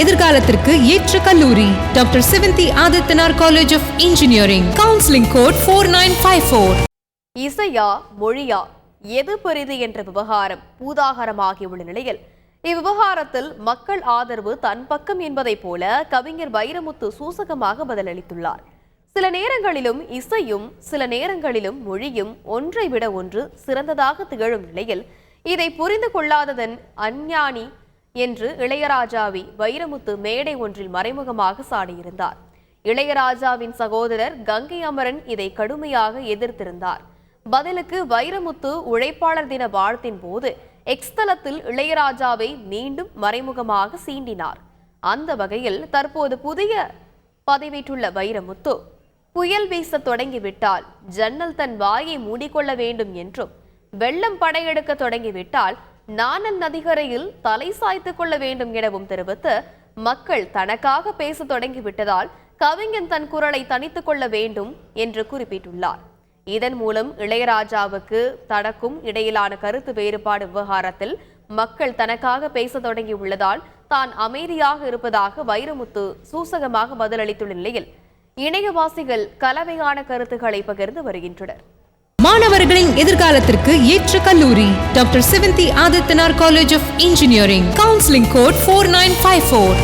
எதிர்காலத்திற்கு ஏற்ற கல்லூரி. Doctor Sivanthi Adithanar college of engineering counselling code four nine five four இசையா மொழியா எது பெரிது என்ற விவகாரம் பூதாகரமாகியுள்ள நிலையில் இவ்விவகாரத்தில் மக்கள் ஆதரவு தன் பக்கம் என்பதைப் போல கவிஞர் வைரமுத்து சூசகமாக பதிலளித்துள்ளார். சில நேரங்களிலும் இசையும் சில நேரங்களிலும் மொழியும் ஒன்றை விட ஒன்று சிறந்ததாக திகழும் நிலையில் இதை புரிந்து கொள்ளாததன் அஞ்ஞானி என்று இளையராஜாவி வைரமுத்து மேடை ஒன்றில் மறைமுகமாக சாடியிருந்தார். இளையராஜாவின் சகோதரர் கங்கை அமரன் இதை கடுமையாக எதிர்த்திருந்தார். பதிலுக்கு வைரமுத்து உழைப்பாளர் தின வாழ்த்தின் போது எக்ஸ்தலத்தில் இளையராஜாவை மீண்டும் மறைமுகமாக சீண்டினார். அந்த வகையில் தற்போது புதிய பதவிட்டுள்ள வைரமுத்து புயல் வீச தொடங்கிவிட்டால் ஜன்னல் தன் வாயை மூடிக்கொள்ள வேண்டும் என்றும் வெள்ளம் படையெடுக்க தொடங்கிவிட்டால் நாணல் நதிகரையில் தலை சாய்த்துக் கொள்ள வேண்டும் எனவும் தெரிவித்து மக்கள் தனக்காக பேச தொடங்கிவிட்டதால் கவிஞன் தன் குரலை தனித்துக் கொள்ள வேண்டும் என்று குறிப்பிட்டுள்ளார். இதன் மூலம் இளையராஜாவுக்கு தனக்கும் இடையிலான கருத்து வேறுபாடு விவகாரத்தில் மக்கள் தனக்காக பேச தொடங்கியுள்ளதால் தான் அமைதியாக இருப்பதாக வைரமுத்து சூசகமாக பதிலளித்துள்ள நிலையில் இணையவாசிகள் கலவையான கருத்துக்களை பகிர்ந்து வருகின்றனர். மாணவர்களின் எதிர்காலத்திற்கு ஏற்ற கல்லூரி. Doctor Sivanthi Adithanar college of engineering. Counselling code four nine five four.